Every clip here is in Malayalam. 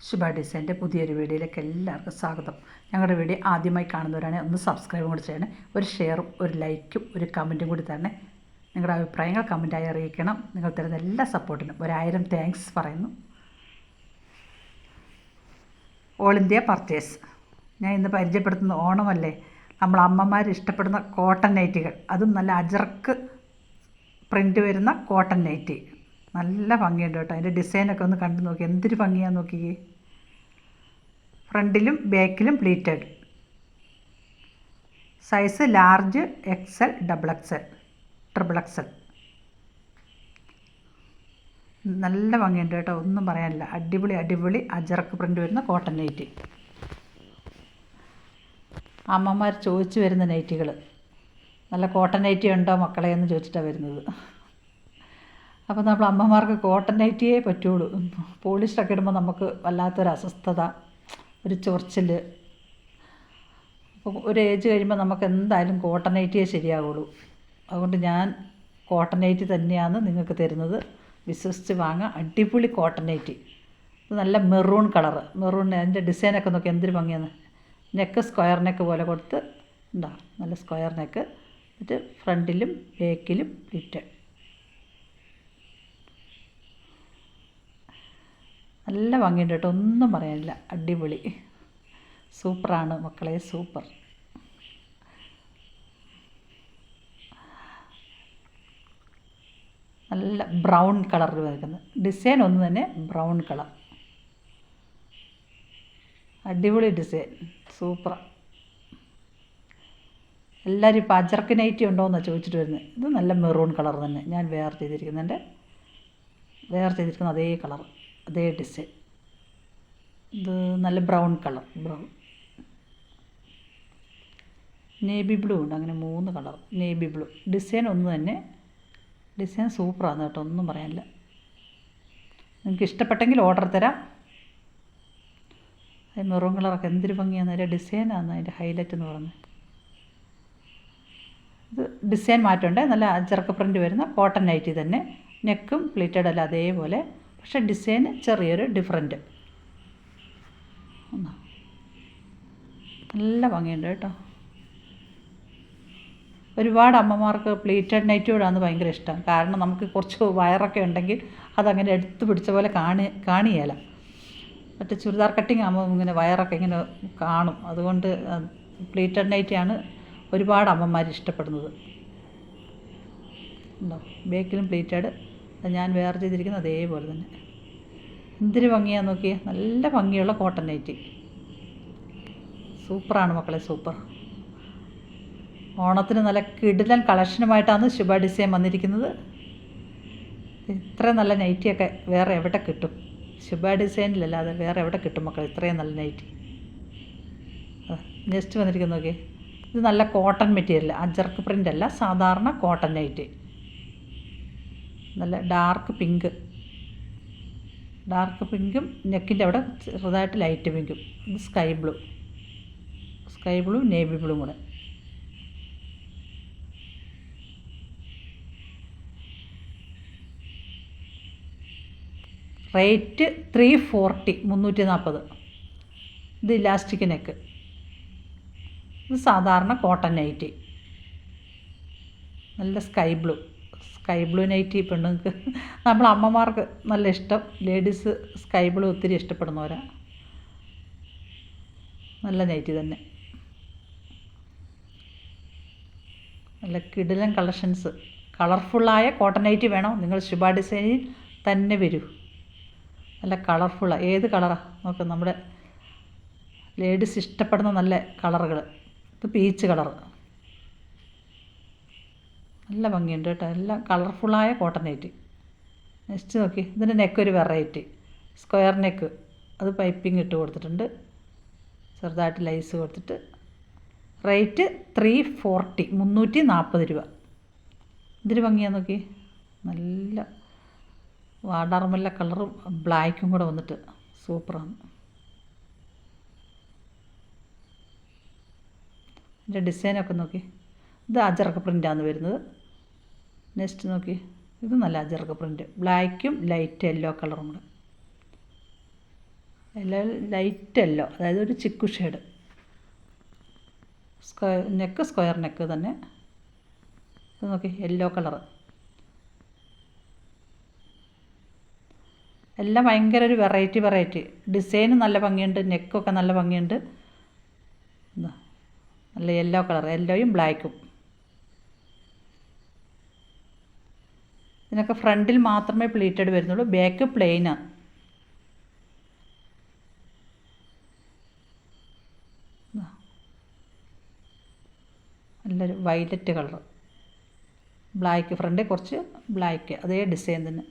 ശുഭ ഡിസൈന്റെ പുതിയൊരു വീഡിയോയിലേക്ക് എല്ലാവർക്കും സ്വാഗതം. ഞങ്ങളുടെ വീഡിയോ ആദ്യമായി കാണുന്നവരാണെങ്കിൽ ഒന്ന് സബ്സ്ക്രൈബും കൂടി ചെയ്യണേ ഒരു ഷെയറും ഒരു ലൈക്കും ഒരു കമന്റും കൂടി തന്നെ നിങ്ങളുടെ അഭിപ്രായങ്ങൾ കമന്റായി അറിയിക്കണം. നിങ്ങൾ തരുന്ന എല്ലാ സപ്പോർട്ടിനും ഒരായിരം താങ്ക്സ് പറയുന്നു. ഓൾ ഇന്ത്യ പർച്ചേസ് ഞാൻ ഇന്ന് പരിചയപ്പെടുത്തുന്ന ഓണമല്ലേ? നമ്മൾ അമ്മമാർ ഇഷ്ടപ്പെടുന്ന കോട്ടൺ നൈറ്റികൾ അതും നല്ല അജർക്ക് പ്രിന്റ് വരുന്ന കോട്ടൺ നൈറ്റി നല്ല ഭംഗിയുണ്ട് കേട്ടോ. അതിന്റെ ഡിസൈനൊക്കെ ഒന്ന് കണ്ടു നോക്കി. എന്തൊരു ഭംഗിയാന്ന് നോക്കിയേ ഫ്രണ്ടിലും ബാക്കിലും pleated. Size large XL double XL triple XL. നല്ല ഭംഗിയുണ്ട് കേട്ടോ. ഒന്നും പറയാനില്ല. അടിപൊളി അടിപൊളി അജറക്ക് പ്രിന്റ് വരുന്ന കോട്ടൺ നൈറ്റി. അമ്മമാർ ചോദിച്ചു വരുന്ന നൈറ്റികൾ നല്ല കോട്ടൺ നൈറ്റി ഉണ്ടോ മക്കളെ എന്ന് ചോദിച്ചിട്ടാണ് വരുന്നത്. അപ്പോൾ നമ്മൾ അമ്മമാർക്ക് കോട്ടൺ നൈറ്റിയേ പറ്റുള്ളൂ. പോളിസ്റ്ററൊക്കെ ഇടുമ്പോൾ നമുക്ക് വല്ലാത്തൊരു അസ്വസ്ഥത ഒരു ചൊറിച്ചിൽ ഒരു ഏജ് കഴിയുമ്പോൾ നമുക്ക് എന്തായാലും കോട്ടൺ നൈറ്റിയേ ശരിയാവുള്ളൂ. അതുകൊണ്ട് ഞാൻ കോട്ടൺ നൈറ്റി തന്നെയാണ് നിങ്ങൾക്ക് തരുന്നത്. വിശ്വസിച്ച് വാങ്ങാം. അടിപൊളി കോട്ടൺ നൈറ്റി നല്ല മെറൂൺ കളറ് മെറൂൺ അതിന്റെ ഡിസൈനൊക്കെ നോക്കി എന്തൊരു ഭംഗിയാണ്. നെക്ക് സ്ക്വയർ നെക്ക് പോലെ കൊടുത്ത് ഉണ്ടാ നല്ല സ്ക്വയർ നെക്ക് എന്നിട്ട് ഫ്രണ്ടിലും ബാക്കിലും പ്ലിറ്റഡ് നല്ല ഭംഗിയുണ്ട് കേട്ടോ. ഒന്നും പറയാനില്ല. അടിപൊളി. സൂപ്പറാണ് മക്കളെ സൂപ്പർ. നല്ല ബ്രൗൺ കളറിൽ വരുന്നത് ഡിസൈൻ ഒന്ന് തന്നെ ബ്രൗൺ കളർ. അടിപൊളി ഡിസൈൻ. സൂപ്പർ. എല്ലാവരും ഇപ്പോൾ അജർക്ക് നൈറ്റി ഉണ്ടോയെന്നാണ് ചോദിച്ചിട്ട് വരുന്നത് ഇത് നല്ല മെറൂൺ കളർ തന്നെ. ഞാൻ വെയർ ചെയ്തിരിക്കുന്നുണ്ട്. വെയർ ചെയ്തിരിക്കുന്ന അതേ കളർ. അതേ ഡിസൈൻ ഇത് നല്ല brown colour brown navy blue ഉണ്ട് അങ്ങനെ മൂന്ന് കളർ നേവി ബ്ലൂ ഡിസൈൻ ഒന്ന് തന്നെ. ഡിസൈൻ സൂപ്പറാണ് കേട്ടോ ഒന്നും പറയാനില്ല. നിങ്ങൾക്ക് ഇഷ്ടപ്പെട്ടെങ്കിൽ ഓർഡർ തരാം. അത് മെറൂൺ കളറൊക്കെ എന്തൊരു ഭംഗിയാണ് അതിന്റെ ഡിസൈനാണ് അതിന്റെ ഹൈലൈറ്റ് എന്ന് പറയുന്നത്. ഇത് ഡിസൈൻ മാറ്റമുണ്ട്. നല്ല ചെറുക്ക് പ്രിന്റ് വരുന്ന കോട്ടൺ നൈറ്റി തന്നെ. നെക്കും പ്ലീറ്റഡ് അല്ല അതേപോലെ പക്ഷേ ഡിസൈൻ ചെറിയൊരു ഡിഫറെന്റ് നല്ല ഭംഗിയുണ്ട് കേട്ടോ. ഒരുപാട് അമ്മമാർക്ക് പ്ലീറ്റഡ് നൈറ്റ് ഇടാന്ന് ഭയങ്കര ഇഷ്ടം. കാരണം നമുക്ക് കുറച്ച് വയറൊക്കെ ഉണ്ടെങ്കിൽ അതങ്ങനെ എടുത്ത് പിടിച്ച പോലെ കാണി കാണിയേല. മറ്റേ ചുരിദാർ കട്ടിങ് ആകുമ്പോൾ ഇങ്ങനെ വയറൊക്കെ ഇങ്ങനെ കാണും. അതുകൊണ്ട് പ്ലീറ്റഡ് നൈറ്റിയാണ് ഒരുപാട് അമ്മമാർ ഇഷ്ടപ്പെടുന്നത്. ഉണ്ടോ? ബേക്കിലും പ്ലീറ്റഡ് ഞാൻ വേറെ ചെയ്തിരിക്കുന്നത് അതേപോലെ തന്നെ. എന്തൊരു ഭംഗിയാണെന്ന് നോക്കിയേ. നല്ല ഭംഗിയുള്ള കോട്ടൺ നൈറ്റി സൂപ്പറാണ് മക്കളെ സൂപ്പർ. ഓണത്തിന് നല്ല കിടിലൻ കളക്ഷനുമായിട്ടാണ് ശുഭ ഡിസൈൻ വന്നിരിക്കുന്നത്. ഇത്ര നല്ല നൈറ്റിയൊക്കെ വേറെ എവിടെ കിട്ടും? ശുഭ ഡിസൈനിലല്ലാതെ വേറെ എവിടെ കിട്ടും മക്കൾ ഇത്രയും നല്ല നൈറ്റി ജസ്റ്റ് വന്നിരിക്കുന്നു നോക്കിയേ. ഇത് നല്ല കോട്ടൺ മെറ്റീരിയൽ അജർക്ക് പ്രിന്റ് അല്ല സാധാരണ കോട്ടൺ നൈറ്റി നല്ല ഡാർക്ക് പിങ്ക് ഡാർക്ക് പിങ്കും നെക്കിന്റെ അവിടെ ചെറുതായിട്ട് ലൈറ്റ് പിങ്കും ഇത് sky blue sky blue navy blue കൂടെ. റേറ്റ് ത്രീ ഫോർട്ടി മുന്നൂറ്റി നാൽപ്പത് ഇത് ഇലാസ്റ്റിക് നെക്ക് ഇത് സാധാരണ കോട്ടൺ നൈറ്റി നല്ല sky blue sky blue nighty പെണ്ണുങ്ങൾക്ക് നമ്മൾ അമ്മമാർക്ക് നല്ല ഇഷ്ടം. ലേഡീസ് സ്കൈ ബ്ലൂ ഒത്തിരി ഇഷ്ടപ്പെടുന്നവരാ. നല്ല നൈറ്റി തന്നെ. നല്ല കിടിലൻ കളക്ഷൻസ്. കളർഫുള്ളായ കോട്ടൺ നൈറ്റി വേണോ. നിങ്ങൾ ശുഭ ഡിസൈനിൽ തന്നെ വരൂ. നല്ല കളർഫുള്ളാണ് ഏത് കളറാണ് നോക്ക് നമ്മുടെ ലേഡീസ് ഇഷ്ടപ്പെടുന്ന നല്ല കളറുകൾ ഇത് പീച്ച് കളർ നല്ല ഭംഗിയുണ്ട് കേട്ടോ. എല്ലാം കളർഫുള്ളായ കോട്ടൺ നെറ്റ് നെക്സ്റ്റ് നോക്കി. ഇതിന്റെ നെക്ക് ഒരു വെറൈറ്റി സ്ക്വയർ നെക്ക് അത് പൈപ്പിംഗ് ഇട്ട് കൊടുത്തിട്ടുണ്ട്. ചെറുതായിട്ട് ലൈസ് കൊടുത്തിട്ട്. റേറ്റ് ത്രീ ഫോർട്ടി മുന്നൂറ്റി നാൽപ്പത് രൂപ. ഇതിന് ഭംഗിയാന്ന് നോക്കി. നല്ല വാടാർമല്ല കളറും ബ്ലാക്കും കൂടെ വന്നിട്ട് സൂപ്പറാണ്. ഇതിന്റെ ഡിസൈനൊക്കെ നോക്കി. ഇത് അജറക്ക പ്രിന്റാണ് വരുന്നത്. നെക്സ്റ്റ് നോക്കി. ഇത് നല്ല അജർക്ക പ്രിന്റ് ബ്ലാക്കും ലൈറ്റ് യെല്ലോ കളറും കൂടെ. എല്ലാം ലൈറ്റ് യെല്ലോ അതായത് ഒരു chikoo shade. Square neck square neck തന്നെ. ഇത് നോക്കി യെല്ലോ കളറ്. എല്ലാം ഭയങ്കര ഒരു വെറൈറ്റി വെറൈറ്റി. ഡിസൈനും നല്ല ഭംഗിയുണ്ട് നെക്കൊക്കെ നല്ല ഭംഗിയുണ്ട്. നല്ല യെല്ലോ കളർ യെല്ലോയും ബ്ലാക്കും. ഇതിനൊക്കെ ഫ്രണ്ടിൽ മാത്രമേ പ്ലീറ്റഡ് വരുന്നുള്ളൂ ബാക്ക് പ്ലെയിനാണ് നല്ലൊരു വൈലറ്റ് കളർ ബ്ലാക്ക് ഫ്രണ്ട് കുറച്ച് ബ്ലാക്ക് അതേ ഡിസൈൻ തന്നെ.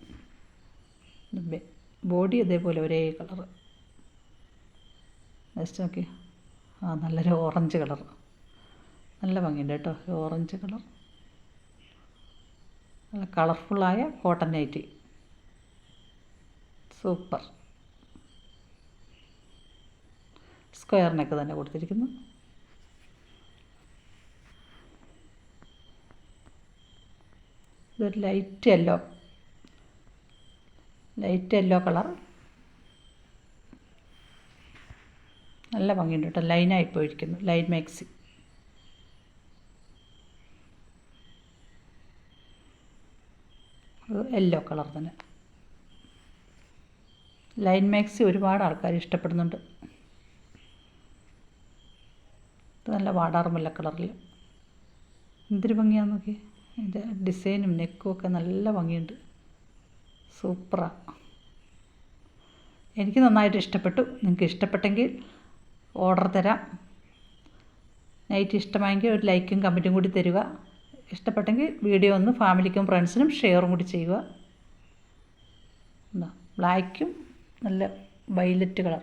ബോഡി അതേപോലെ ഒരേ കളർ ജസ്റ്റ് നോക്കി ആ നല്ലൊരു ഓറഞ്ച് കളർ നല്ല ഭംഗിയുണ്ട് കേട്ടോ ഓറഞ്ച് കളർ നല്ല കളർഫുള്ളായ cotton nighty. Super. Square neck തന്നെ കൊടുത്തിരിക്കുന്നു. ഇതൊരു light yellow. Light yellow colour. നല്ല ഭംഗിയുണ്ട് കേട്ടോ. ലൈനായി പോയിരിക്കുന്നു. Line maxi. യെല്ലോ കളർ തന്നെ. ലൈൻ മാക്സി ഒരുപാട് ആൾക്കാർ ഇഷ്ടപ്പെടുന്നുണ്ട്. നല്ല വാടാറുമല്ല കളറിൽ എന്തൊരു ഭംഗിയാന്ന് നോക്കി. അതിന്റെ ഡിസൈനും നെക്കും ഒക്കെ നല്ല ഭംഗിയുണ്ട്. സൂപ്പറാണ് എനിക്ക് നന്നായിട്ട് ഇഷ്ടപ്പെട്ടു. നിങ്ങൾക്ക് ഇഷ്ടപ്പെട്ടെങ്കിൽ ഓർഡർ തരാം. നൈറ്റ് ഇഷ്ടമായെങ്കിൽ ഒരു ലൈക്കും കമന്റും കൂടി തരിക. ഇഷ്ടപ്പെട്ടെങ്കിൽ വീഡിയോ ഒന്ന് ഫാമിലിക്കും ഫ്രണ്ട്സിനും ഷെയറും കൂടി ചെയ്യുക. ബ്ലാക്കും നല്ല വൈലറ്റ് കളർ.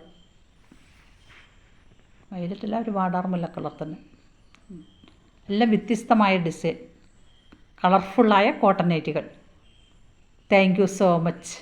വൈലറ്റ് അല്ല ഒരു വാടാർമുല്ല കളർ തന്നെ. എല്ലാം വ്യത്യസ്തമായ ഡിസൈൻ. കളർഫുള്ളായ cotton നൈറ്റികൾ. Thank you so much.